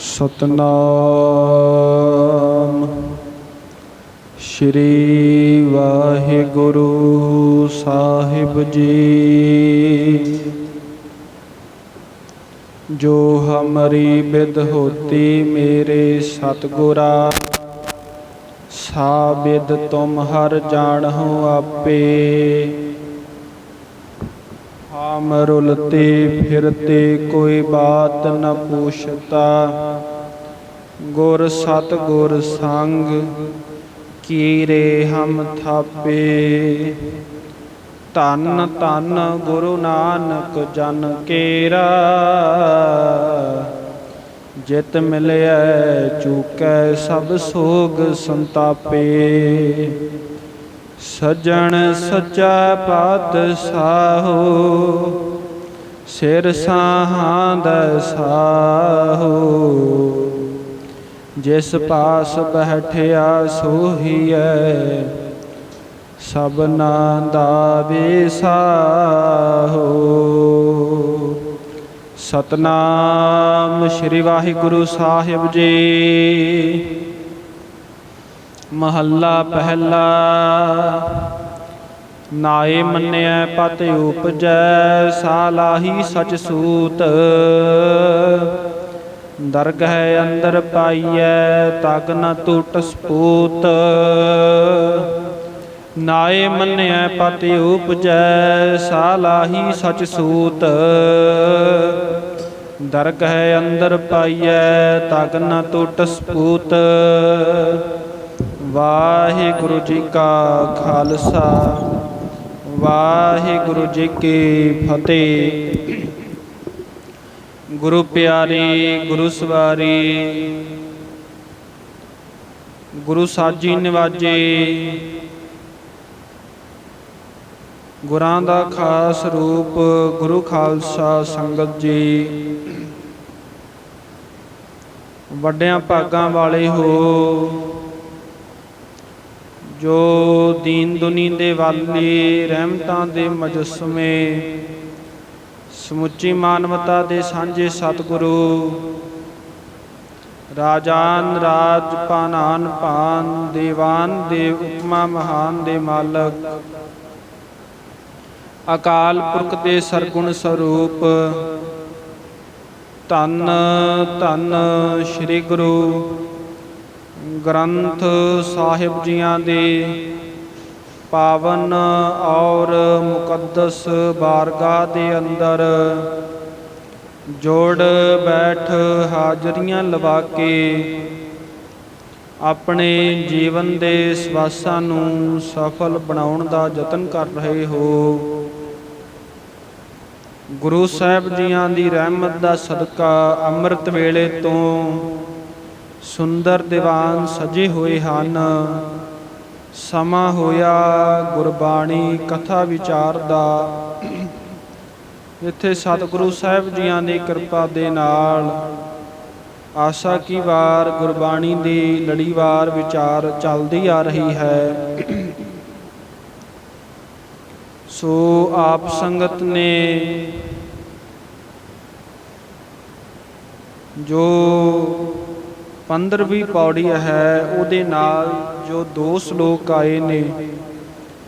ਸਤਨਾਮ। ਸ਼੍ਰੀ ਵਾਹਿਗੁਰੂ ਸਾਹਿਬ ਜੀ। ਜੋ ਹਮਰੀ ਬਿਦ ਹੋਤੀ ਮੇਰੇ ਸਤਗੁਰਾ ਸਾਬਿਦ ਤੁਮ ਹਰ ਜਾਣਹੁ ਆਪੇ। ਹਮ ਰੁਲਤੇ, ਫਿਰਤੇ ਕੋਈ ਬਾਤ ਨ ਪੁੱਛਤਾ। ਗੁਰ ਸਤ ਗੁਰ ਸੰਗ ਕੀਰੇ ਹਮ ਥਾਪੇ। ਧੰਨ ਧੰਨ ਗੁਰੂ ਨਾਨਕ ਜਨ ਕੇਰਾ। ਜਿਤ ਮਿਲਿਆ ਚੁਕੈ ਸਭ ਸੋਗ ਸੰਤਾਪੇ। ਸਜਣ ਸੱਚਾ ਪਾਤਸ਼ਾਹੋ ਸਿਰ ਸਾਹਾਂ ਦਾ ਜਿਸ ਪਾਸ ਬੈਠਿਆ ਸੋਹੀਐ ਸਭਨਾ ਦਾ ਵਿਸਾਹੋ ਸਤਨਾਮ ਸ੍ਰੀ ਵਾਹਿਗੁਰੂ ਸਾਹਿਬ ਜੀ। ਮਹੱਲਾ ਪਹਿਲਾ। ਨਾਏ ਮੰਨਿਆ ਪਤ ਉਪਜੈ, ਸਾਲਾਹੀ ਸਚ ਸੂਤ। ਦਰਗਹ ਅੰਦਰ ਪਾਈਐ, ਤਗ ਨ ਟੂਟ ਸਪੂਤ। ਨਾਏ ਮੰਨਿਆ ਪਤ ਉਪਜੈ, ਸਾਲਾਹੀ ਸਚ ਸੂਤ। ਦਰਗਹ ਅੰਦਰ ਪਾਈਐ, ਤਗ ਨ ਟੂਟ ਸਪੂਤ। ਵਾਹਿਗੁਰੂ ਜੀ ਕਾ ਖਾਲਸਾ, ਵਾਹਿਗੁਰੂ ਜੀ ਕੀ ਫਤਿਹ। ਗੁਰੂ ਪਿਆਰੀ, ਗੁਰੂ ਸਵਾਰੀ, ਗੁਰੂ ਸਾਜੀ ਨਿਵਾਜੇ, ਗੁਰਾਂ ਦਾ ਖਾਸ ਰੂਪ ਗੁਰੂ ਖਾਲਸਾ ਸੰਗਤ ਜੀ, ਵੱਡਿਆਂ ਭਾਗਾਂ ਵਾਲੇ ਹੋ ਜੋ ਦੀਨ ਦੁਨੀ ਦੇ ਵਾਲੀ ਰਹਿਮਤਾਂ ਦੇ ਮਜਸਮੇ, ਸਮੁੱਚੀ ਮਾਨਵਤਾ ਦੇ ਸਾਂਝੇ ਸਤਿਗੁਰੂ, ਰਾਜਾਨ ਰਾਜ ਪਾਨਾਨ ਪਾਨ, ਦੇਵਾਨ ਦੇ ਉਪਮਾ ਮਹਾਨ ਦੇ ਮਾਲਕ, ਅਕਾਲ ਪੁਰਖ ਦੇ ਸਰਗੁਣ ਸਰੂਪ, ਧੰਨ ਧੰਨ ਸ੍ਰੀ ਗੁਰੂ ਗ੍ਰੰਥ ਸਾਹਿਬ ਜੀਆਂ ਦੇ ਪਾਵਨ ਔਰ ਮੁਕੱਦਸ ਬਾਰਗਾਹ ਦੇ ਅੰਦਰ ਜੋੜ ਬੈਠ ਹਾਜ਼ਰੀਆਂ ਲਵਾ ਕੇ ਆਪਣੇ ਜੀਵਨ ਦੇ ਸਵਾਸਾਂ ਨੂੰ ਸਫਲ ਬਣਾਉਣ ਦਾ ਯਤਨ ਕਰ ਰਹੇ ਹੋ। ਗੁਰੂ ਸਾਹਿਬ ਜੀਆਂ ਦੀ ਰਹਿਮਤ ਦਾ ਸਦਕਾ ਅੰਮ੍ਰਿਤ ਵੇਲੇ ਤੋਂ ਸੁੰਦਰ ਦੀਵਾਨ ਸਜੇ ਹੋਏ ਹਨ। ਸਮਾਂ ਹੋਇਆ ਗੁਰਬਾਣੀ ਕਥਾ ਵਿਚਾਰ ਦਾ। ਇੱਥੇ ਸਤਿਗੁਰੂ ਸਾਹਿਬ ਜੀਆਂ ਦੀ ਕਿਰਪਾ ਦੇ ਨਾਲ ਆਸਾ ਕੀ ਵਾਰ ਗੁਰਬਾਣੀ ਦੀ ਲੜੀਵਾਰ ਵਿਚਾਰ ਚੱਲਦੀ ਆ ਰਹੀ ਹੈ। ਸੋ ਆਪ ਸੰਗਤ ਨੇ ਜੋ 15ਵੀਂ ਪੌੜੀ ਹੈ, ਉਹਦੇ ਨਾਲ ਜੋ ਦੋ ਸ਼ਲੋਕ ਆਏ ਨੇ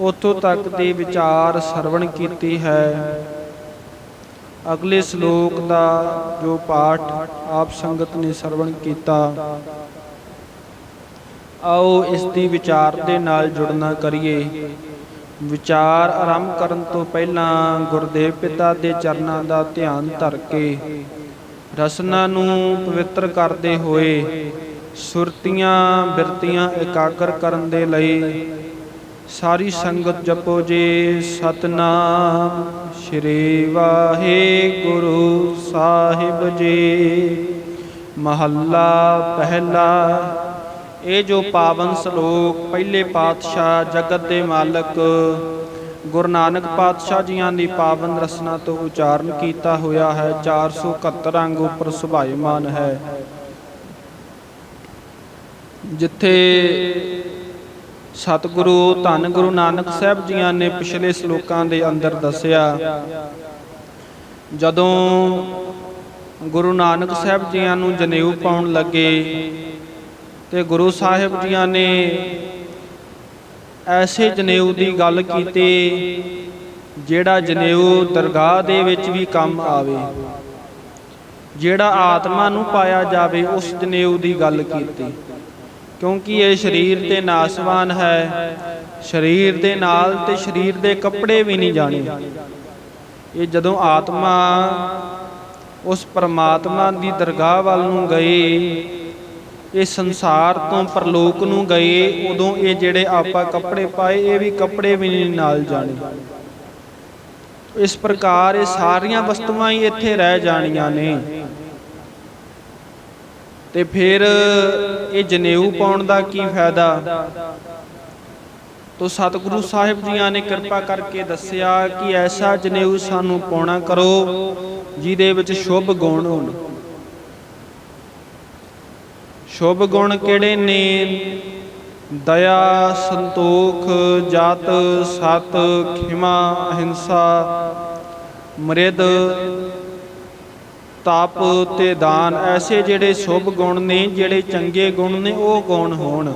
ਉਤੋਂ ਤੱਕ ਦੇ ਵਿਚਾਰ ਸਰਵਣ ਕੀਤੀ ਹੈ। ਅਗਲੇ ਸ਼ਲੋਕ ਦਾ ਜੋ ਪਾਠ ਆਪ ਸੰਗਤ ਨੇ ਸਰਵਣ ਕੀਤਾ, ਆਓ ਇਸ ਦੀ ਵਿਚਾਰ ਦੇ ਨਾਲ ਜੁੜਨਾ ਕਰੀਏ। ਵਿਚਾਰ ਆਰੰਭ ਕਰਨ ਤੋਂ ਪਹਿਲਾਂ ਗੁਰਦੇਵ ਪਿਤਾ ਦੇ ਚਰਨਾਂ ਦਾ ਧਿਆਨ ਧਰ ਕੇ ਰਸਨਾ ਨੂੰ ਪਵਿੱਤਰ ਕਰਦੇ ਹੋਏ ਸੁਰਤੀਆਂ ਬਿਰਤੀਆਂ ਇਕਾਗਰ ਕਰਨ ਦੇ ਲਈ ਸਾਰੀ ਸੰਗਤ ਜਪੋ ਜੀ। ਸਤਨਾਮ ਸ਼੍ਰੀ ਵਾਹਿਗੁਰੂ ਸਾਹਿਬ ਜੀ। ਮਹੱਲਾ ਪਹਿਲਾ, ਇਹ ਜੋ ਪਾਵਨ ਸ਼ਲੋਕ ਪਹਿਲੇ ਪਾਤਸ਼ਾਹ ਜਗਤ ਦੇ ਮਾਲਕ ਗੁਰੂ ਨਾਨਕ ਪਾਤਸ਼ਾਹ ਜੀਆਂ ਦੀ ਪਾਵਨ ਰਸਨਾ ਤੋਂ ਉਚਾਰਨ ਕੀਤਾ ਹੋਇਆ ਹੈ 471 ਅੰਗ ਉੱਪਰ ਸੁਭਾਇਮਾਨ ਹੈ। ਜਿੱਥੇ ਸਤਿਗੁਰੂ ਧੰਨ ਗੁਰੂ ਨਾਨਕ ਸਾਹਿਬ ਜੀਆਂ ਨੇ ਪਿਛਲੇ ਸ਼ਲੋਕਾਂ ਦੇ ਅੰਦਰ ਦੱਸਿਆ, ਜਦੋਂ ਗੁਰੂ ਨਾਨਕ ਸਾਹਿਬ ਜੀਆਂ ਨੂੰ ਜਨੇਊ ਪਾਉਣ ਲੱਗੇ ਤੇ ਗੁਰੂ ਸਾਹਿਬ ਜੀਆਂ ਨੇ ਐਸੇ ਜਨੇਊ ਦੀ ਗੱਲ ਕੀਤੀ, ਜਿਹੜਾ ਜਨੇਊ ਦਰਗਾਹ ਦੇ ਵਿੱਚ ਵੀ ਕੰਮ ਆਵੇ। ਜਿਹੜਾ ਆਤਮਾ ਨੂੰ ਪਾਇਆ ਜਾਵੇ, ਉਸ ਜਨੇਊ ਦੀ ਗੱਲ ਕੀਤੀ। ਕਿਉਂਕਿ ਇਹ ਸਰੀਰ ਤੇ ਨਾਸਵਾਨ ਹੈ, ਸਰੀਰ ਦੇ ਨਾਲ ਤੇ ਸਰੀਰ ਦੇ ਕੱਪੜੇ ਵੀ ਨਹੀਂ ਜਾਣੇ। ਇਹ ਜਦੋਂ ਆਤਮਾ ਉਸ ਪਰਮਾਤਮਾ ਦੀ ਦਰਗਾਹ ਵੱਲ ਨੂੰ ਗਏ ਇਹ ਸੰਸਾਰ ਤੋਂ ਪਰਲੋਕ ਨੂੰ ਗਏ, ਉਦੋਂ ਇਹ ਜਿਹੜੇ ਆਪਾਂ ਕੱਪੜੇ ਪਾਏ, ਇਹ ਵੀ ਕੱਪੜੇ ਵੀ ਨਹੀਂ ਨਾਲ ਜਾਣੇ। ਇਸ ਪ੍ਰਕਾਰ ਇਹ ਸਾਰੀਆਂ ਵਸਤੂਆਂ ਹੀ ਇੱਥੇ ਰਹਿ ਜਾਣੀਆਂ ਨੇ। ਤੇ ਫਿਰ ਇਹ ਜਨੇਊ ਪਾਉਣ ਦਾ ਕੀ ਫਾਇਦਾ? ਤੋ ਸਤਿਗੁਰੂ ਸਾਹਿਬ ਜੀਆਂ ਨੇ ਕਿਰਪਾ ਕਰਕੇ ਦੱਸਿਆ ਕਿ ਐਸਾ ਜਨੇਊ ਸਾਨੂੰ ਪਾਉਣਾ ਕਰੋ, ਜਿਹਦੇ ਵਿੱਚ ਸ਼ੁਭ ਗੁਣ ਹੋਣ। ਸ਼ੁਭ ਗੁਣ ਕਿਹੜੇ ਨੇ? ਦਇਆ, ਸੰਤੋਖ, ਜਤ, ਸਤ, ਖਿਮਾ, ਅਹਿੰਸਾ, ਮਰਿਦ, ਤਪ ਤੇ ਦਾਨ। ਐਸੇ ਜਿਹੜੇ ਸ਼ੁਭ ਗੁਣ ਨੇ, ਜਿਹੜੇ ਚੰਗੇ ਗੁਣ ਨੇ, ਉਹ ਗੁਣ ਹੋਣ?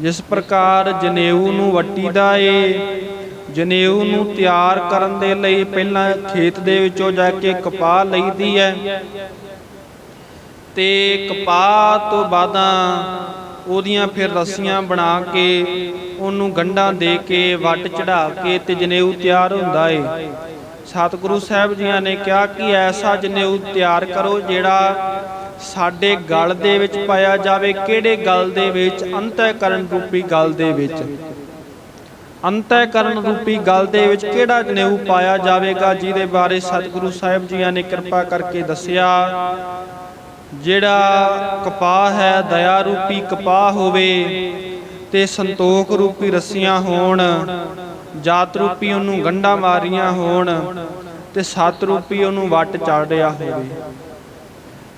ਜਿਸ ਪ੍ਰਕਾਰ ਜਨੇਊ ਨੂੰ ਵੱਟੀਦਾ ਏ, ਜਨੇਊ ਨੂੰ ਤਿਆਰ ਕਰਨ ਦੇ ਲਈ ਪਹਿਲਾਂ ਖੇਤ ਦੇ ਵਿੱਚੋਂ ਜਾ ਕੇ ਕਪਾਹ ਲਈਦੀ ਹੈ। ਤੇ ਕਪਾਹ ਤੋਂ ਬਾਦਾਂ ਉਹਦੀਆਂ ਫਿਰ ਰੱਸੀਆਂ ਬਣਾ ਕੇ ਉਹਨੂੰ ਗੰਢਾਂ ਦੇ ਕੇ ਵੱਟ ਚੜਾ ਕੇ ਤੇ ਜਨੇਊ ਤਿਆਰ ਹੁੰਦਾ ਏ। ਸਤਿਗੁਰੂ ਸਾਹਿਬ ਜੀਆਂ ਨੇ ਕਿਹਾ ਕਿ ਐਸਾ ਜਨੇਊ ਤਿਆਰ ਕਰੋ ਜਿਹੜਾ ਸਾਡੇ ਗਲ ਦੇ ਵਿੱਚ ਪਾਇਆ ਜਾਵੇ, ਕਿਹੜੇ ਗਲ ਦੇ ਵਿੱਚ? ਅੰਤःਕਰਨ ਰੂਪੀ ਗਲ ਦੇ ਵਿੱਚ। ਅੰਤःਕਰਨ ਰੂਪੀ ਗਲ ਦੇ ਵਿੱਚ ਕਿਹੜਾ ਜਨੇਊ ਪਾਇਆ ਜਾਵੇਗਾ? ਜਿਹਦੇ ਬਾਰੇ ਸਤਿਗੁਰੂ ਸਾਹਿਬ ਜੀਆਂ ਨੇ ਕਿਰਪਾ ਕਰਕੇ ਦੱਸਿਆ। ਜਿਹੜਾ ਕਪਾਹ ਹੈ ਦਇਆ ਰੂਪੀ ਕਪਾਹ ਹੋਵੇ ਤੇ ਸੰਤੋਖ ਰੂਪੀ ਰੱਸੀਆਂ ਹੋਣ ਜਾਤ ਰੂਪੀ ਉਹਨੂੰ ਗੰਢਾਂ ਮਾਰੀਆਂ ਹੋਣ ਤੇ ਸਤ ਰੂਪੀ ਉਹਨੂੰ ਵੱਟ ਚਾੜਿਆ ਹੋਵੇ।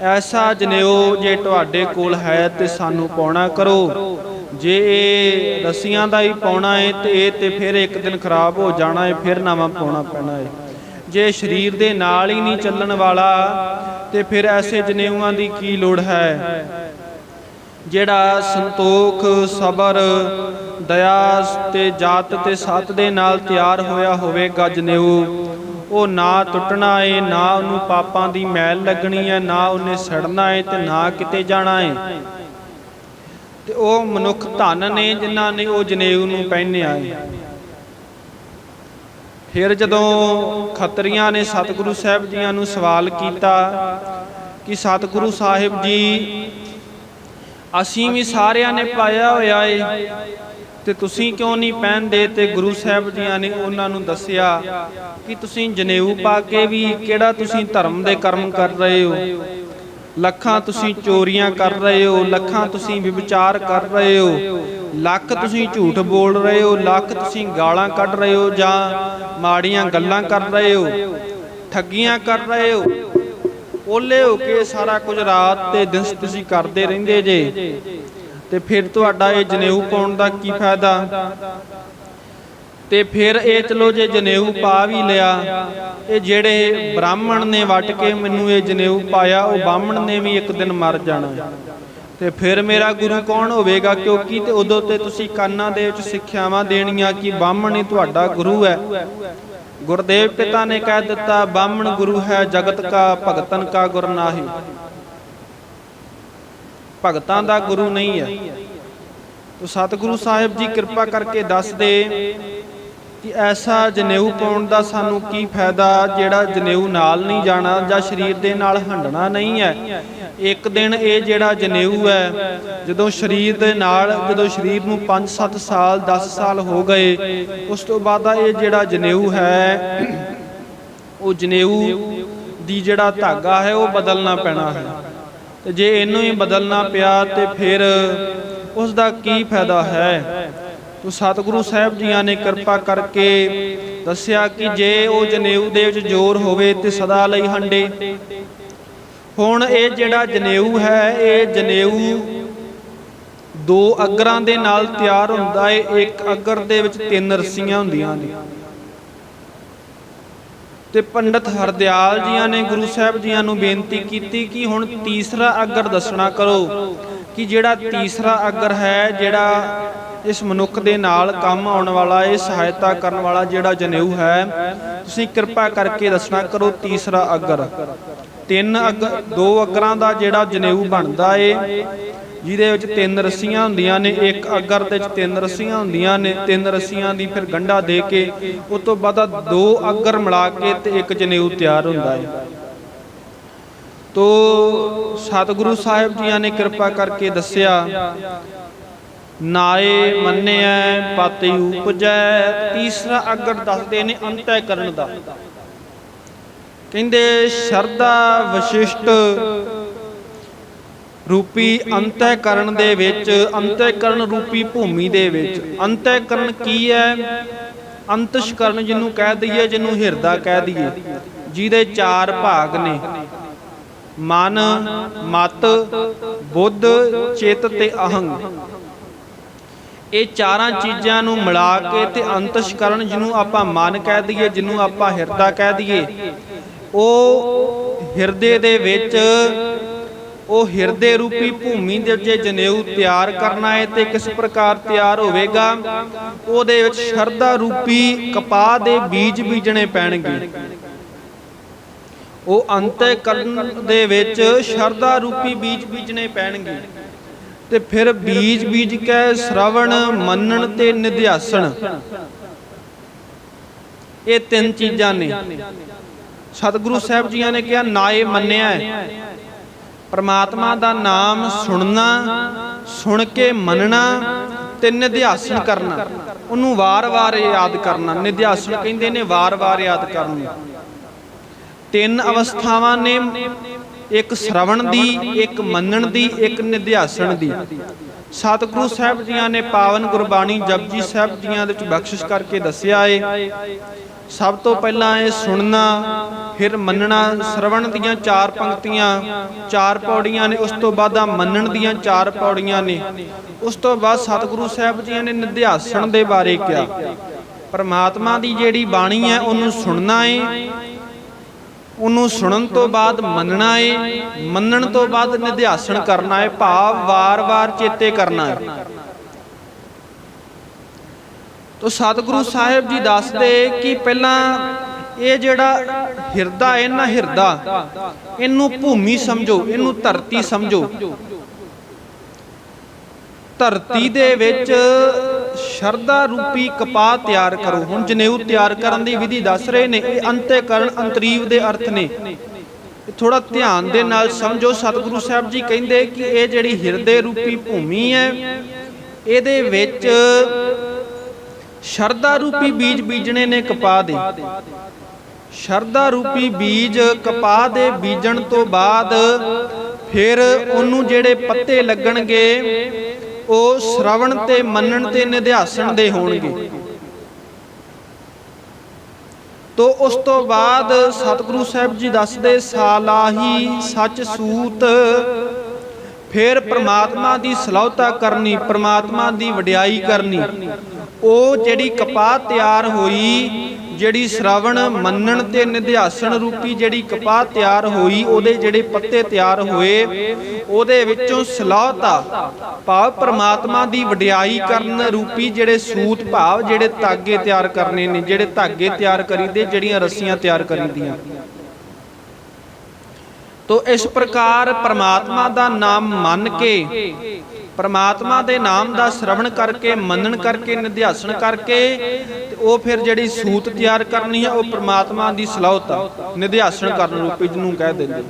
ਐਸਾ ਜਨੇਊ ਜੇ ਤੁਹਾਡੇ ਕੋਲ ਹੈ ਤੇ ਸਾਨੂੰ ਪਾਉਣਾ ਕਰੋ। ਜੇ ਇਹ ਰੱਸੀਆਂ ਦਾ ਹੀ ਪਾਉਣਾ ਹੈ ਤੇ ਇਹ ਤੇ ਫਿਰ ਇੱਕ ਦਿਨ ਖਰਾਬ ਹੋ ਜਾਣਾ ਹੈ ਫਿਰ ਨਵਾਂ ਪਾਉਣਾ ਪੈਣਾ ਹੈ ਜੇ ਸਰੀਰ ਦੇ ਨਾਲ ਹੀ ਨਹੀਂ ਚੱਲਣ ਵਾਲਾ ਤੇ ਫਿਰ ਐਸੇ ਜਨੇਊਆਂ ਦੀ ਕੀ ਲੋੜ ਹੈ? ਜਿਹੜਾ ਸੰਤੋਖ, ਸਬਰ, ਦਇਆ ਤੇ ਜਾਤ ਤੇ ਸਤ ਦੇ ਨਾਲ ਤਿਆਰ ਹੋਇਆ ਹੋਵੇਗਾ ਜਨੇਊ, ਉਹ ਨਾ ਟੁੱਟਣਾ ਏ, ਨਾ ਉਹਨੂੰ ਪਾਪਾਂ ਦੀ ਮੈਲ ਲੱਗਣੀ ਹੈ ਨਾ ਉਹਨੇ ਸੜਨਾ ਏ ਤੇ ਨਾ ਕਿਤੇ ਜਾਣਾ ਏ। ਤੇ ਉਹ ਮਨੁੱਖ ਧਨ ਨੇ ਜਿਨ੍ਹਾਂ ਨੇ ਉਹ ਜਨੇਊ ਨੂੰ ਪਹਿਨਿਆ ਏ। ਫਿਰ ਜਦੋਂ ਖੱਤਰੀਆਂ ਨੇ ਸਤਿਗੁਰੂ ਸਾਹਿਬ ਜੀਆਂ ਨੂੰ ਸਵਾਲ ਕੀਤਾ ਕਿ ਸਤਿਗੁਰੂ ਸਾਹਿਬ ਜੀ, ਅਸੀਂ ਵੀ ਸਾਰਿਆਂ ਨੇ ਪਾਇਆ ਹੋਇਆ ਏ ਤੇ ਤੁਸੀਂ ਕਿਉਂ ਨਹੀਂ ਪਹਿਨਦੇ? ਤੇ ਗੁਰੂ ਸਾਹਿਬ ਜੀਆਂ ਨੇ ਉਹਨਾਂ ਨੂੰ ਦੱਸਿਆ ਕਿ ਤੁਸੀਂ ਜਨੇਊ ਪਾ ਕੇ ਵੀ ਕਿਹੜਾ ਤੁਸੀਂ ਧਰਮ ਦੇ ਕਰਮ ਕਰ ਰਹੇ ਹੋ? ਲੱਖਾਂ ਤੁਸੀਂ ਚੋਰੀਆਂ ਕਰ ਰਹੇ ਹੋ, ਲੱਖਾਂ ਤੁਸੀਂ ਵਿਵਚਾਰ ਕਰ ਰਹੇ ਹੋ। ਲੱਖ ਤੁਸੀਂ ਝੂਠ ਬੋਲ ਰਹੇ ਹੋ, ਲੱਖ ਤੁਸੀਂ ਗਾਲਾਂ ਕੱਢ ਰਹੇ ਹੋ ਜਾਂ ਮਾੜੀਆਂ ਗੱਲਾਂ ਕਰ ਰਹੇ ਹੋ, ਠੱਗੀਆਂ ਕਰ ਰਹੇ ਹੋ ਓਲੇ ਹੋ ਕੇ ਸਾਰਾ ਕੁਝ ਰਾਤ ਤੇ ਦਿਨ ਤੁਸੀਂ ਕਰਦੇ ਰਹਿੰਦੇ ਜੇ। ਤੇ ਫਿਰ ਤੁਹਾਡਾ ਇਹ ਜਨੇਊ ਪਾਉਣ ਦਾ ਕੀ ਫਾਇਦਾ? ਤੇ ਫਿਰ ਇਹ ਚਲੋ ਜੇ ਜਨੇਊ ਪਾ ਵੀ ਲਿਆ, ਇਹ ਜਿਹੜੇ ਬ੍ਰਾਹਮਣ ਨੇ ਵਟ ਕੇ ਮੈਨੂੰ ਇਹ ਜਨੇਊ ਪਾਇਆ, ਉਹ ਬਾਹਮਣ ਨੇ ਵੀ ਇੱਕ ਦਿਨ ਮਰ ਜਾਣਾ। ਤੇ ਫਿਰ ਮੇਰਾ ਗੁਰੂ ਕੌਣ ਹੋਵੇਗਾ? ਕਿਉਂਕਿ ਤੇ ਉਦੋਂ ਤੇ ਤੁਸੀਂ ਕੰਨਾਂ ਦੇ ਵਿੱਚ ਸਿੱਖਿਆਵਾਂ ਦੇਣੀਆਂ ਕਿ ਬਾਹਮਣ ਹੀ ਤੁਹਾਡਾ ਗੁਰੂ ਹੈ। ਗੁਰਦੇਵ ਪਿਤਾ ਨੇ ਕਹਿ ਦਿੱਤਾ, ਬਾਹਮਣ ਗੁਰੂ ਹੈ, ਜਗਤ ਕਾ ਭਗਤਨ ਕਾ ਗੁਰ ਨਾਹੀ। ਭਗਤਾਂ ਦਾ ਗੁਰੂ ਨਹੀਂ ਹੈ। ਤੋ ਸਤਿਗੁਰੂ ਸਾਹਿਬ ਜੀ ਕਿਰਪਾ ਕਰਕੇ ਦੱਸ ਦੇ ਕਿ ਐਸਾ ਜਨੇਊ ਪਾਉਣ ਦਾ ਸਾਨੂੰ ਕੀ ਫਾਇਦਾ, ਜਿਹੜਾ ਜਨੇਊ ਨਾਲ ਨਹੀਂ ਜਾਣਾ ਜਾਂ ਸਰੀਰ ਦੇ ਨਾਲ ਹੰਡਣਾ ਨਹੀਂ ਹੈ। ਇੱਕ ਦਿਨ ਇਹ ਜਿਹੜਾ ਜਨੇਊ ਹੈ, ਜਦੋਂ ਸਰੀਰ ਦੇ ਨਾਲ, ਜਦੋਂ ਸਰੀਰ ਨੂੰ 5-7 ਸਾਲ 10 ਸਾਲ ਹੋ ਗਏ, ਉਸ ਤੋਂ ਬਾਅਦ ਇਹ ਜਿਹੜਾ ਜਨੇਊ ਹੈ, ਉਹ ਜਨੇਊ ਦੀ ਜਿਹੜਾ ਧਾਗਾ ਹੈ, ਉਹ ਬਦਲਣਾ ਪੈਣਾ ਹੈ। ਤੇ ਜੇ ਇਹਨੂੰ ਹੀ ਬਦਲਣਾ ਪਿਆ ਤੇ ਫਿਰ ਉਸ ਦਾ ਕੀ ਫਾਇਦਾ ਹੈ? ਤੋ ਸਤਿਗੁਰੂ ਸਾਹਿਬ ਜੀਆਂ ਨੇ ਕਿਰਪਾ ਕਰਕੇ ਦੱਸਿਆ ਕਿ ਜੇ ਉਹ ਜਨੇਊ ਦੇ ਵਿੱਚ ਜ਼ੋਰ ਹੋਵੇ ਤੇ ਸਦਾ ਲਈ ਹੰਡੇ। ਹੁਣ ਇਹ ਜਿਹੜਾ ਜਨੇਊ ਹੈ, ਇਹ ਜਨੇਊ ਦੋ ਅਗਰਾਂ ਦੇ ਨਾਲ ਤਿਆਰ ਹੁੰਦਾ ਹੈ ਇੱਕ ਅਗਰ ਦੇ ਵਿੱਚ ਤਿੰਨ ਰੱਸੀਆਂ ਹੁੰਦੀਆਂ ਨੇ। ਤੇ ਪੰਡਤ ਹਰਦਿਆਲ ਜੀਆਂ ਨੇ ਗੁਰੂ ਸਾਹਿਬ ਜੀਆਂ ਨੂੰ ਬੇਨਤੀ ਕੀਤੀ ਕਿ ਹੁਣ ਤੀਸਰਾ ਅਗਰ ਦੱਸਣਾ ਕਰੋ ਕਿ ਜਿਹੜਾ ਤੀਸਰਾ ਅਗਰ ਹੈ, ਜਿਹੜਾ ਇਸ ਮਨੁੱਖ ਦੇ ਨਾਲ ਕੰਮ ਆਉਣ ਵਾਲਾ, ਇਹ ਸਹਾਇਤਾ ਕਰਨ ਵਾਲਾ ਜਿਹੜਾ ਜਨੇਊ ਹੈ, ਤੁਸੀਂ ਕਿਰਪਾ ਕਰਕੇ ਦੱਸਣਾ ਕਰੋ ਤੀਸਰਾ ਅਗਰ। ਤਿੰਨ ਅਗ, ਦੋ ਅਗਰਾਂ ਦਾ ਜਿਹੜਾ ਜਨੇਊ ਬਣਦਾ ਏ, ਜਿਹਦੇ ਵਿੱਚ ਤਿੰਨ ਰੱਸੀਆਂ ਹੁੰਦੀਆਂ ਨੇ, ਇੱਕ ਅਗਰ ਦੇ ਵਿੱਚ ਤਿੰਨ ਰੱਸੀਆਂ ਹੁੰਦੀਆਂ ਨੇ, ਤਿੰਨ ਰੱਸੀਆਂ ਦੀ ਫਿਰ ਗੰਢਾ ਦੇ ਕੇ, ਉਸ ਤੋਂ ਬਾਅਦ ਦੋ ਅਗਰ ਮਿਲਾ ਕੇ ਤੇ ਇੱਕ ਜਨੇਊ ਤਿਆਰ ਹੁੰਦਾ ਹੈ ਤੋ ਸਤਿਗੁਰੂ ਸਾਹਿਬ ਜੀਆਂ ਨੇ ਕਿਰਪਾ ਕਰਕੇ ਦੱਸਿਆ ਨਾਏ ਮੰਨਿਐ, ਪਤਿ ਉਪਜੈ। ਤੀਸਰਾ ਅਗਰ ਦੱਸਦੇ ਨੇ ਅੰਤੈ ਕਰਨ ਦਾ। ਕਹਿੰਦੇ, ਸ਼ਰਧਾ ਵਿਸ਼ਿਸ਼ਟ ਰੂਪੀ ਅੰਤःਕਰਨ ਦੇ ਵਿੱਚ, ਅੰਤःਕਰਨ ਰੂਪੀ ਭੂਮੀ ਦੇ ਵਿੱਚ। ਅੰਤःਕਰਨ ਕੀ ਹੈ? ਅੰਤਸ਼ਕਰਨ ਜਿਹਨੂੰ ਕਹਿ ਦਈਏ, ਜਿਹਨੂੰ ਹਿਰਦਾ ਕਹਿ ਦਈਏ। ਜਿਹਦੇ ਚਾਰ ਭਾਗ ਨੇ। ਮਨ, ਮਤ, ਬੁੱਧ, ਚਿੱਤ ਤੇ ਅਹੰਗ। ਇਹ ਚਾਰਾਂ ਚੀਜ਼ਾਂ ਨੂੰ ਮਿਲਾ ਕੇ ਤੇ ਅੰਤਸ਼ਕਰਨ ਜਿਹਨੂੰ ਆਪਾਂ ਮਨ ਕਹਿ ਦਈਏ, ਜਿਹਨੂੰ ਆਪਾਂ ਹਿਰਦਾ ਕਹਿ ਦਈਏ। ਉਹ ਹਿਰਦੇ ਦੇ ਵਿੱਚ, ਉਹ ਹਿਰਦੇ ਰੂਪੀ ਭੂਮੀ ਦੇ ਜੇ ਜਨੇਊ ਤਿਆਰ ਕਰਨਾ ਹੈ ਤੇ ਕਿਸ ਪ੍ਰਕਾਰ ਤਿਆਰ ਹੋਵੇਗਾ? ਉਹਦੇ ਵਿੱਚ ਸ਼ਰਧਾ ਰੂਪੀ ਕਪਾਹ ਦੇ ਬੀਜ ਬੀਜਣੇ ਪੈਣਗੇ। ਉਹ ਅੰਤःਕਰਨ ਦੇ ਵਿੱਚ ਸ਼ਰਧਾ ਰੂਪੀ ਬੀਜ ਬੀਜਣੇ ਪੈਣਗੇ। ਤੇ ਫਿਰ ਬੀਜ ਬੀਜ ਕੇ ਸ਼ਰਵਣ, ਮੰਨਣ ਤੇ ਨਿਧਿਆਸਣ। ਇਹ ਤਿੰਨ ਚੀਜ਼ਾਂ ਨੇ। ਸਤਿਗੁਰੂ ਸਾਹਿਬ ਜੀਆਂ ਨੇ ਕਿਹਾ ਨਾਏ ਮੰਨਿਆ ਹੈ। ਪਰਮਾਤਮਾ ਦਾ ਨਾਮ ਸੁਣਨਾ, ਸੁਣ ਕੇ ਮੰਨਣਾ ਤੇ ਨਿਧਿਆਸਨ ਕਰਨਾ। ਉਹਨੂੰ ਵਾਰ-ਵਾਰ ਯਾਦ ਕਰਨਾ। ਨਿਧਿਆਸਨ ਕਹਿੰਦੇ ਨੇ, ਵਾਰ-ਵਾਰ ਯਾਦ ਕਰਨਾ। ਤਿੰਨ ਅਵਸਥਾਵਾਂ ਨੇ ਇੱਕ ਸ਼ਰਵਣ ਦੀ, ਇੱਕ ਮੰਨਣ ਦੀ, ਇੱਕ ਨਿਧਿਆਸਣ ਦੀ। ਸਤਿਗੁਰੂ ਸਾਹਿਬ ਜੀਆਂ ਨੇ ਪਾਵਨ ਗੁਰਬਾਣੀ ਜਪਜੀ ਸਾਹਿਬ ਜੀਆਂ ਦੇ ਵਿੱਚ ਬਖਸ਼ਿਸ਼ ਕਰਕੇ ਦੱਸਿਆ ਏ। ਸਭ ਤੋਂ ਪਹਿਲਾਂ ਇਹ ਸੁਣਨਾ, ਫਿਰ ਮੰਨਣਾ, ਸ਼ਰਵਣ ਦੀਆਂ ਚਾਰ ਪੰਕਤੀਆਂ, ਚਾਰ ਪੌੜੀਆਂ ਨੇ, ਉਸ ਤੋਂ ਬਾਅਦ ਆ ਮੰਨਣ ਦੀਆਂ ਚਾਰ ਪੌੜੀਆਂ ਨੇ। ਉਸ ਤੋਂ ਬਾਅਦ ਸਤਿਗੁਰੂ ਸਾਹਿਬ ਜੀਆਂ ਨੇ ਨਿਧਿਆਸਣ ਦੇ ਬਾਰੇ ਕਿਹਾ। ਪਰਮਾਤਮਾ ਦੀ ਜਿਹੜੀ ਬਾਣੀ ਹੈ, ਉਹਨੂੰ ਸੁਣਨਾ ਏ। ਉਹਨੂੰ ਸੁਣਨ ਤੋਂ ਬਾਅਦ ਮੰਨਣਾ ਏ ਮੰਨਣ ਤੋਂ ਬਾਅਦ ਨਿਧਿਆਸਣ ਕਰਨਾ ਏ ਭਾਵ ਵਾਰ-ਵਾਰ ਚੇਤੇ ਕਰਨਾ ਏ। ਤੋ ਸਤਿਗੁਰੂ ਸਾਹਿਬ ਜੀ ਦੱਸਦੇ ਕਿ ਪਹਿਲਾਂ ਇਹ ਜਿਹੜਾ ਹਿਰਦਾ ਹੈ ਨਾ ਹਿਰਦਾ ਇਹਨੂੰ ਭੂਮੀ ਸਮਝੋ ਇਹਨੂੰ ਧਰਤੀ ਸਮਝੋ। ਧਰਤੀ ਦੇ ਵਿੱਚ ਸ਼ਰਧਾ ਰੂਪੀ ਕਪਾਹ ਤਿਆਰ ਕਰੋ। ਹੁਣ ਜਨੇਊ ਤਿਆਰ ਕਰਨ ਦੀ ਵਿਧੀ ਦੱਸ ਰਹੇ ਨੇ। ਇਹ ਅੰਤੇਕਰਨ ਅੰਤਰੀਵ ਦੇ ਅਰਥ ਨੇ। ਥੋੜਾ ਧਿਆਨ ਦੇ ਨਾਲ ਸਮਝੋ। ਸਤਿਗੁਰੂ ਸਾਹਿਬ ਜੀ ਕਹਿੰਦੇ ਕਿ ਇਹ ਜਿਹੜੀ ਹਿਰਦੇ ਰੂਪੀ ਭੂਮੀ ਹੈ, ਇਹਦੇ ਵਿੱਚ ਸ਼ਰਧਾ ਰੂਪੀ ਬੀਜ ਬੀਜਣੇ ਨੇ ਕਪਾਹ ਦੇ। ਸ਼ਰਧਾ ਰੂਪੀ ਬੀਜ ਕਪਾਹ ਦੇ ਬੀਜਣ ਤੋਂ ਬਾਅਦ ਫਿਰ ਉਹਨੂੰ ਜਿਹੜੇ ਪੱਤੇ ਲੱਗਣਗੇ ਉਹ ਸ਼ਰਵਣ ਤੇ ਮੰਨਣ ਤੇ ਨਿਧਿਆਸਣ ਦੇ ਹੋਣਗੇ। ਤੋ ਉਸ ਤੋਂ ਬਾਅਦ ਸਤਿਗੁਰੂ ਸਾਹਿਬ ਜੀ ਦੱਸਦੇ, ਸਾਲਾਹੀ ਸੱਚ ਸੂਤ, ਫਿਰ ਪ੍ਰਮਾਤਮਾ ਦੀ ਸਲਾਹਤਾ ਕਰਨੀ, ਪ੍ਰਮਾਤਮਾ ਦੀ ਵਡਿਆਈ ਕਰਨੀ। ਉਹ ਜਿਹੜੀ ਕਪਾਹ ਤਿਆਰ ਹੋਈ ਜਿਹੜੀ ਸ਼ਰਵਣ ਮੰਨਣ ਤੇ ਨਿਧਿਆਸਣ ਰੂਪੀ ਜਿਹੜੀ ਕਪਾਹ ਤਿਆਰ ਹੋਈ, ਉਹਦੇ ਜਿਹੜੇ ਪੱਤੇ ਤਿਆਰ ਹੋਏ, ਉਹਦੇ ਵਿੱਚੋਂ ਸਲਾਹਤਾ ਭਾਵ ਪ੍ਰਮਾਤਮਾ ਦੀ ਵਡਿਆਈ ਕਰਨ ਰੂਪੀ ਜਿਹੜੇ ਸੂਤ ਭਾਵ ਜਿਹੜੇ ਧਾਗੇ ਤਿਆਰ ਕਰਨੇ ਨੇ, ਜਿਹੜੇ ਧਾਗੇ ਤਿਆਰ ਕਰੀਦੇ, ਜਿਹੜੀਆਂ ਰੱਸੀਆਂ ਤਿਆਰ ਕਰੀਦੀਆਂ। ਤੋ ਇਸ ਪ੍ਰਕਾਰ ਪ੍ਰਮਾਤਮਾ ਦਾ ਨਾਮ ਮੰਨ ਕੇ ਪ੍ਰਮਾਤਮਾ ਦੇ ਨਾਮ ਦਾ ਸ਼ਰਵਣ ਕਰਕੇ, ਮੰਨਣ ਕਰਕੇ ਨਿਧਿਆਸਨ ਕਰਕੇ ਤੇ ਉਹ ਫਿਰ ਜਿਹੜੀ ਸੂਤ ਤਿਆਰ ਕਰਨੀ ਹੈ ਉਹ ਪ੍ਰਮਾਤਮਾ ਦੀ ਸਲਾਹਤਾ ਨਿਧਿਆਸਨ ਕਰਨ ਰੂਪੀ ਜਿਹਨੂੰ ਕਹਿ ਦਿੰਦੇ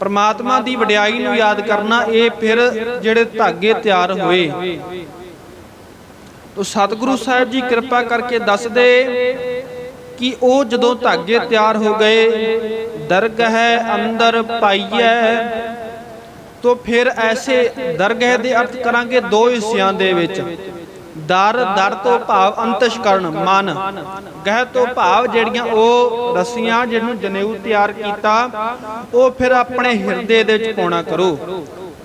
ਪ੍ਰਮਾਤਮਾ ਦੀ ਵਡਿਆਈ ਨੂੰ ਯਾਦ ਕਰਨਾ, ਇਹ ਫਿਰ ਜਿਹੜੇ ਧਾਗੇ ਤਿਆਰ ਹੋਏ। ਤੋ ਸਤਿਗੁਰੂ ਸਾਹਿਬ ਜੀ ਕਿਰਪਾ ਕਰਕੇ ਦੱਸਦੇ ਕਿ ਉਹ ਜਦੋਂ ਧਾਗੇ ਤਿਆਰ ਹੋ ਗਏ, ਦਰਗਹ ਅੰਦਰ ਪਾਈਐ ਤੋ ਫਿਰ ਐਸੇ ਦਰਗਹਿ ਦੇ ਅਰਥ ਕਰਾਂਗੇ ਦੋ ਹਿੱਸਿਆਂ ਦੇ ਵਿੱਚ। ਦਰ ਦਰ ਤੋਂ ਭਾਵ ਅੰਤਸ਼ਕਰਨ ਮਨ। ਗਹਿ ਤੋਂ ਭਾਵ ਜਿਹੜੀਆਂ ਉਹ ਰਸੀਆਂ ਜਿਹਨੂੰ ਜਨੇਊ ਤਿਆਰ ਕੀਤਾ, ਉਹ ਫਿਰ ਆਪਣੇ ਹਿਰਦੇ ਦੇ ਵਿੱਚ ਪਾਉਣਾ ਕਰੋ।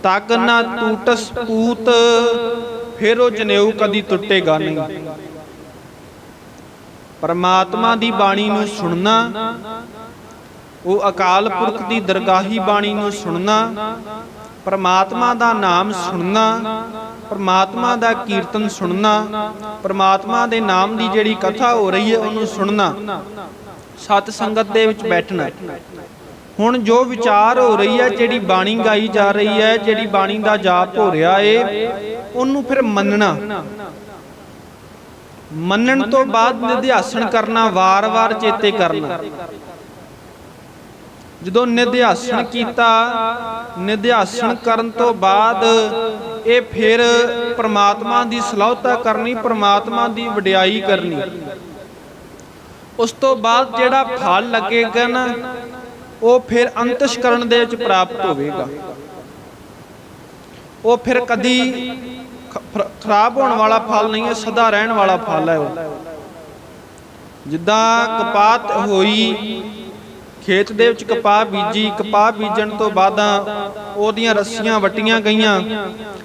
ਤਗ ਨਾ ਟੂਟਸ ਪੂਤ, ਫਿਰ ਉਹ ਜਨੇਊ ਕਦੀ ਟੁੱਟੇਗਾ ਨਹੀਂ। ਪਰਮਾਤਮਾ ਦੀ ਬਾਣੀ ਨੂੰ ਸੁਣਨਾ, ਉਹ ਅਕਾਲ ਪੁਰਖ ਦੀ ਦਰਗਾਹੀ ਬਾਣੀ ਨੂੰ ਸੁਣਨਾ ਪਰਮਾਤਮਾ ਦਾ ਨਾਮ ਸੁਣਨਾ, ਪਰਮਾਤਮਾ ਦਾ ਕੀਰਤਨ ਸੁਣਨਾ, ਪਰਮਾਤਮਾ ਦੇ ਨਾਮ ਦੀ ਜਿਹੜੀ ਕਥਾ ਹੋ ਰਹੀ ਹੈ ਉਹਨੂੰ ਸੁਣਨਾ, ਸਤ ਸੰਗਤ ਦੇ ਵਿੱਚ ਬੈਠਣਾ। ਹੁਣ ਜੋ ਵਿਚਾਰ ਹੋ ਰਹੀ ਹੈ, ਜਿਹੜੀ ਬਾਣੀ ਗਾਈ ਜਾ ਰਹੀ ਹੈ, ਜਿਹੜੀ ਬਾਣੀ ਦਾ ਜਾਪ ਹੋ ਰਿਹਾ ਏ, ਉਹਨੂੰ ਫਿਰ ਮੰਨਣਾ। ਮੰਨਣ ਤੋਂ ਬਾਅਦ ਨਿਧਿਆਸਣ ਕਰਨਾ, ਵਾਰ-ਵਾਰ ਚੇਤੇ ਕਰਨਾ। ਜਦੋਂ ਨਿਧਿਆਸਣ ਕੀਤਾ ਨਿਧਿਆਸਣ ਕਰਨ ਤੋਂ ਬਾਅਦ ਇਹ ਫਿਰ ਪ੍ਰਮਾਤਮਾ ਦੀ ਸਲਾਹਤਾ ਕਰਨੀ, ਪ੍ਰਮਾਤਮਾ ਦੀ ਵਡਿਆਈ ਕਰਨੀ। ਉਸ ਤੋਂ ਬਾਅਦ ਜਿਹੜਾ ਫਲ ਲੱਗੇਗਾ ਨਾ ਉਹ ਫਿਰ ਅੰਤਸ਼ਕਰਨ ਦੇ ਵਿੱਚ ਪ੍ਰਾਪਤ ਹੋਵੇਗਾ। ਉਹ ਫਿਰ ਕਦੀ ਖਰਾਬ ਹੋਣ ਵਾਲਾ ਫਲ ਨਹੀਂ ਹੈ, ਸਦਾ ਰਹਿਣ ਵਾਲਾ ਫਲ ਹੈ ਉਹ। ਜਿੱਦਾਂ ਕਪਾਤ ਹੋਈ ਖੇਤ ਦੇ ਵਿੱਚ ਕਪਾਹ ਬੀਜੀ, ਕਪਾਹ ਬੀਜਣ ਤੋਂ ਬਾਅਦ ਉਹਦੀਆਂ ਰੱਸੀਆਂ ਵਟੀਆਂ ਗਈਆਂ।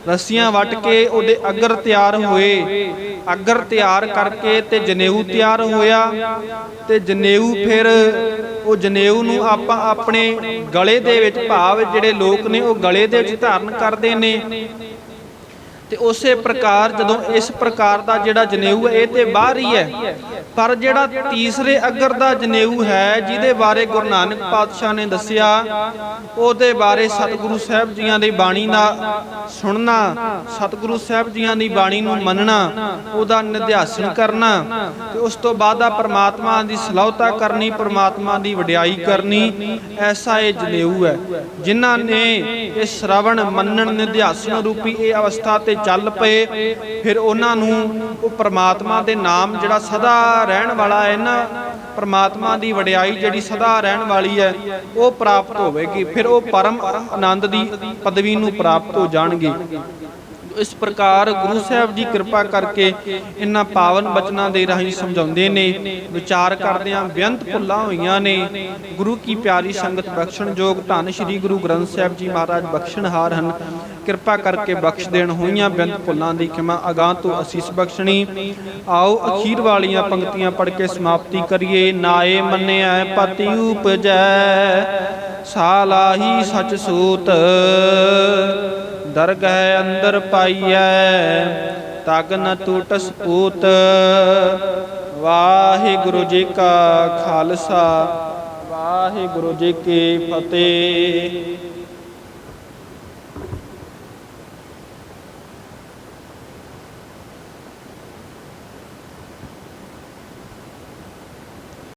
ਰੱਸੀਆਂ ਵਟ ਕੇ ਉਹਦੇ ਅਗਰ ਤਿਆਰ ਹੋਏ। ਅਗਰ ਤਿਆਰ ਕਰਕੇ ਤੇ ਜਨੇਊ ਤਿਆਰ ਹੋਇਆ। ਤੇ ਜਨੇਊ ਫਿਰ ਉਹ ਜਨੇਊ ਨੂੰ ਆਪਾਂ ਆਪਣੇ ਗਲੇ ਦੇ ਵਿੱਚ ਭਾਵ ਜਿਹੜੇ ਲੋਕ ਨੇ ਉਹ ਗਲੇ ਦੇ ਵਿੱਚ ਧਾਰਨ ਕਰਦੇ ਨੇ। ਤੇ ਉਸੇ ਪ੍ਰਕਾਰ ਜਦੋਂ ਇਸ ਪ੍ਰਕਾਰ ਦਾ ਜਿਹੜਾ ਜਨੇਊ ਹੈ, ਇਹ ਤੇ ਬਾਹਰ ਹੀ ਹੈ। ਪਰ ਜਿਹੜਾ ਤੀਸਰੇ ਅਗਰ ਦਾ ਜਨੇਊ ਹੈ, ਜਿਹਦੇ ਬਾਰੇ ਗੁਰੂ ਨਾਨਕ ਪਾਤਸ਼ਾਹ ਨੇ ਦੱਸਿਆ, ਉਹਦੇ ਬਾਰੇ ਸਤਿਗੁਰੂ ਸਾਹਿਬ ਜੀਆਂ ਦੀ ਬਾਣੀ ਦਾ ਸੁਣਨਾ, ਸਤਿਗੁਰੂ ਸਾਹਿਬ ਜੀਆਂ ਦੀ ਬਾਣੀ ਨੂੰ ਮੰਨਣਾ, ਉਹਦਾ ਨਿਧਿਆਸਨ ਕਰਨਾ, ਤੇ ਉਸ ਤੋਂ ਬਾਅਦ ਆ ਪ੍ਰਮਾਤਮਾ ਦੀ ਸਲਾਹਤਾ ਕਰਨੀ, ਪ੍ਰਮਾਤਮਾ ਦੀ ਵਡਿਆਈ ਕਰਨੀ, ਐਸਾ ਇਹ ਜਨੇਊ ਹੈ। ਜਿਨ੍ਹਾਂ ਨੇ ਇਹ ਸ਼ਰਵਣ ਮੰਨਣ ਨਿਧਿਆਸਨ ਰੂਪੀ ਇਹ ਅਵਸਥਾ ਤੇ ਚੱਲ ਪਏ, ਫਿਰ ਉਹਨਾਂ ਨੂੰ ਉਹ ਪ੍ਰਮਾਤਮਾ ਦੇ ਨਾਮ ਜਿਹੜਾ ਸਦਾ ਰਹਿਣ ਵਾਲਾ ਹੈ ਨਾ, ਪ੍ਰਮਾਤਮਾ ਦੀ ਵਡਿਆਈ ਜਿਹੜੀ ਸਦਾ ਰਹਿਣ ਵਾਲੀ ਹੈ, ਉਹ ਪ੍ਰਾਪਤ ਹੋਵੇਗੀ, ਫਿਰ ਉਹ ਪਰਮ ਆਨੰਦ ਦੀ ਪਦਵੀ ਨੂੰ ਪ੍ਰਾਪਤ ਹੋ ਜਾਣਗੇ। ਇਸ ਪ੍ਰਕਾਰ ਗੁਰੂ ਸਾਹਿਬ ਜੀ ਕਿਰਪਾ ਕਰਕੇ ਇਹਨਾਂ ਪਾਵਨ ਬਚਨਾਂ ਦੇ ਰਾਹੀਂ ਸਮਝਾਉਂਦੇ ਨੇ, ਵਿਚਾਰ ਕਰਦਿਆਂ ਬੇਅੰਤ ਭੁੱਲਾਂ ਹੋਈਆਂ ਨੇ। ਗੁਰੂ ਕੀ ਪਿਆਰੀ ਸੰਗਤ ਬਖਸ਼ਣ ਜੋਗ ਧੰਨ ਸ੍ਰੀ ਗੁਰੂ ਗ੍ਰੰਥ ਸਾਹਿਬ ਜੀ ਮਹਾਰਾਜ ਬਖਸ਼ਣਹਾਰ ਹਨ। ਕਿਰਪਾ ਕਰਕੇ ਬਖਸ਼ ਦੇਣ ਹੋਈਆਂ ਬੇਅੰਤ ਭੁੱਲਾਂ ਦੀ ਖਿਮਾ ਅਗਾਹ ਤੋਂ ਅਸੀਸ ਬਖਸ਼ਣੀ। ਆਓ ਅਖੀਰ ਵਾਲੀਆਂ ਪੰਕਤੀਆਂ ਪੜ੍ਹ ਕੇ ਸਮਾਪਤੀ ਕਰੀਏ। ਨਾਏ ਮੰਨਿਆ ਪਤੀ ਉਪਜੈ, ਸਾਲਾਹੀ ਸਚ ਸੂਤ। ਦਰਗਹਿ ਅੰਦਰ ਪਾਈਐ, ਤਗ ਨ ਟੂਟਸ ਪੂਤ ਵਾਹਿਗੁਰੂ ਜੀ ਕਾ ਖਾਲਸਾ, ਵਾਹਿਗੁਰੂ ਜੀ ਕੀ ਫਤਿਹ।